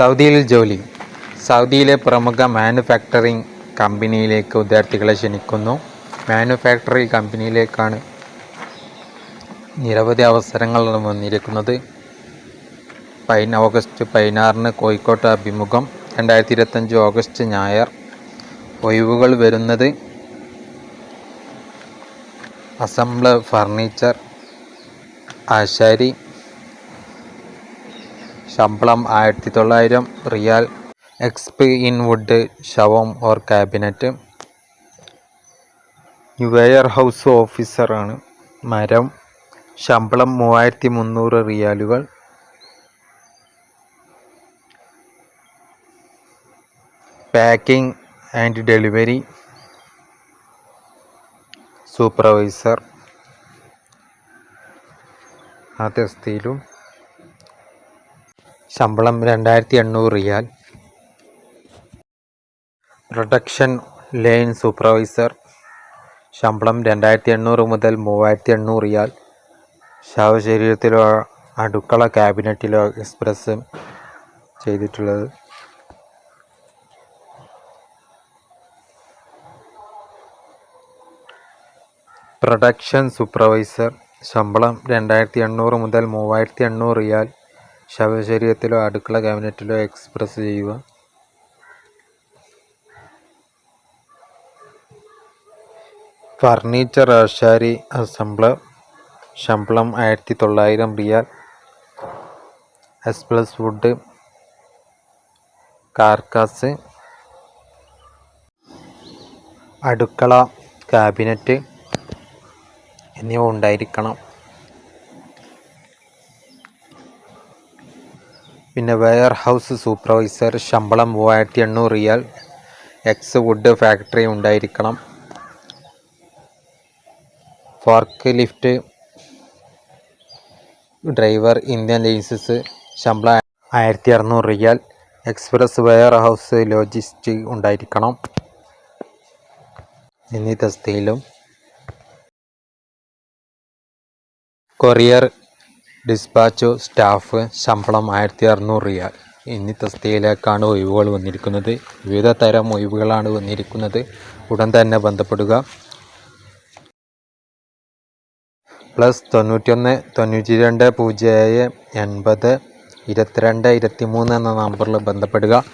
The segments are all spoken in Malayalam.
സൗദിയിൽ ജോലി. സൗദിയിലെ പ്രമുഖ മാനുഫാക്ചറിംഗ് കമ്പനിയിലേക്ക് വിദ്യാർത്ഥികളെ ക്ഷണിക്കുന്നു. മാനുഫാക്ചറിംഗ് കമ്പനിയിലേക്കാണ് നിരവധി അവസരങ്ങൾ വന്നിരിക്കുന്നത്. പൈൻ ഓഗസ്റ്റ് പതിനാറിന് കോഴിക്കോട്ട് അഭിമുഖം. രണ്ടായിരത്തി ഇരുപത്തഞ്ച് ഓഗസ്റ്റ് ഞായർ. ഒഴിവുകൾ വരുന്നത് അസംബ്ലർ ഫർണിച്ചർ ആശാരി ശമ്പളം ആയിരത്തി തൊള്ളായിരം റിയാൽ എക്സ്പ് ഇൻ വുഡ് ശവം ഓർ ക്യാബിനറ്റ്. വെയർ ഹൗസ് ഓഫീസറാണ് മരം ശമ്പളം മൂവായിരത്തി മുന്നൂറ് റിയാലുകൾ. Packing and delivery. സൂപ്പർവൈസർ. ആ തസ്തിയിലും ശമ്പളം രണ്ടായിരത്തി എണ്ണൂറ് റിയാൽ. Production line supervisor. ശമ്പളം രണ്ടായിരത്തി എണ്ണൂറ് മുതൽ മൂവായിരത്തി എണ്ണൂറ് റിയാൽ. ശവശരീരത്തിലോ അടുക്കള ക്യാബിനറ്റിലോ എക്സ്പ്രസ് ചെയ്തിട്ടുള്ളത്. Production supervisor. ശമ്പളം രണ്ടായിരത്തി എണ്ണൂറ് മുതൽ മൂവായിരത്തി എണ്ണൂറ് റിയാൽ. ശവശരീരത്തിലോ അടുക്കള ക്യാബിനറ്റിലോ എക്സ്പ്രസ് ചെയ്യുക. ഫർണിച്ചർ ആശാരി അസംബ്ലർ ശമ്പളം ആയിരത്തി തൊള്ളായിരം റിയാൽ. S plus wood carcass. അടുക്കള ക്യാബിനറ്റ് എന്നിവ ഉണ്ടായിരിക്കണം. പിന്നെ വെയർ ഹൗസ് സൂപ്പർവൈസർ ശമ്പളം മൂവായിരത്തി എണ്ണൂറ് റിയാൽ. എക്സ് വുഡ് ഫാക്ടറി ഉണ്ടായിരിക്കണം. Fork lift driver Indian licence ശമ്പളം ആയിരത്തി അറുന്നൂറ് റിയാൽ. എക്സ്പ്രസ് വെയർ ഹൗസ് ലോജിസ്റ്റിക് ഉണ്ടായിരിക്കണം. എന്നീ തസ്തിയിലും കൊറിയർ ഡിസ്പാച്ചോ സ്റ്റാഫ് ശമ്പളം ആയിരത്തി അറുന്നൂറ് റിയാൽ. എന്നീ തസ്തികയിലേക്കാണ് ഒഴിവുകൾ വന്നിരിക്കുന്നത്. വിവിധ തരം ഒഴിവുകളാണ് വന്നിരിക്കുന്നത്. ഉടൻ തന്നെ ബന്ധപ്പെടുക. പ്ലസ് തൊണ്ണൂറ്റൊന്ന് തൊണ്ണൂറ്റി രണ്ട് പൂജ്യം ഏഴ് എൺപത് ഇരുപത്തിരണ്ട് ഇരുപത്തിമൂന്ന് എന്ന നമ്പറിൽ ബന്ധപ്പെടുക.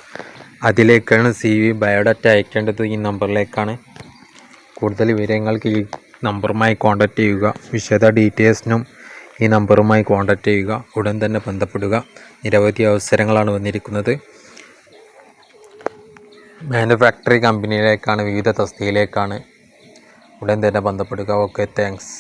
അതിലേക്കാണ് സി വി ബയോഡാറ്റ അയക്കേണ്ടത് ഈ നമ്പറിലേക്കാണ്. കൂടുതൽ വിവരങ്ങൾക്ക് ഈ നമ്പറുമായി കോൺടാക്റ്റ് ചെയ്യുക. വിശദ ഡീറ്റെയിൽസിനും ഈ നമ്പറുമായി കോൺടാക്റ്റ് ചെയ്യുക. ഉടൻ തന്നെ ബന്ധപ്പെടുക. നിരവധി അവസരങ്ങളാണ് വന്നിരിക്കുന്നത്. മാനുഫാക്ചറിങ് കമ്പനിയിലേക്കാണ് വിവിധ തസ്തിയിലേക്കാണ് ഉടൻ തന്നെ ബന്ധപ്പെടുക. Okay thanks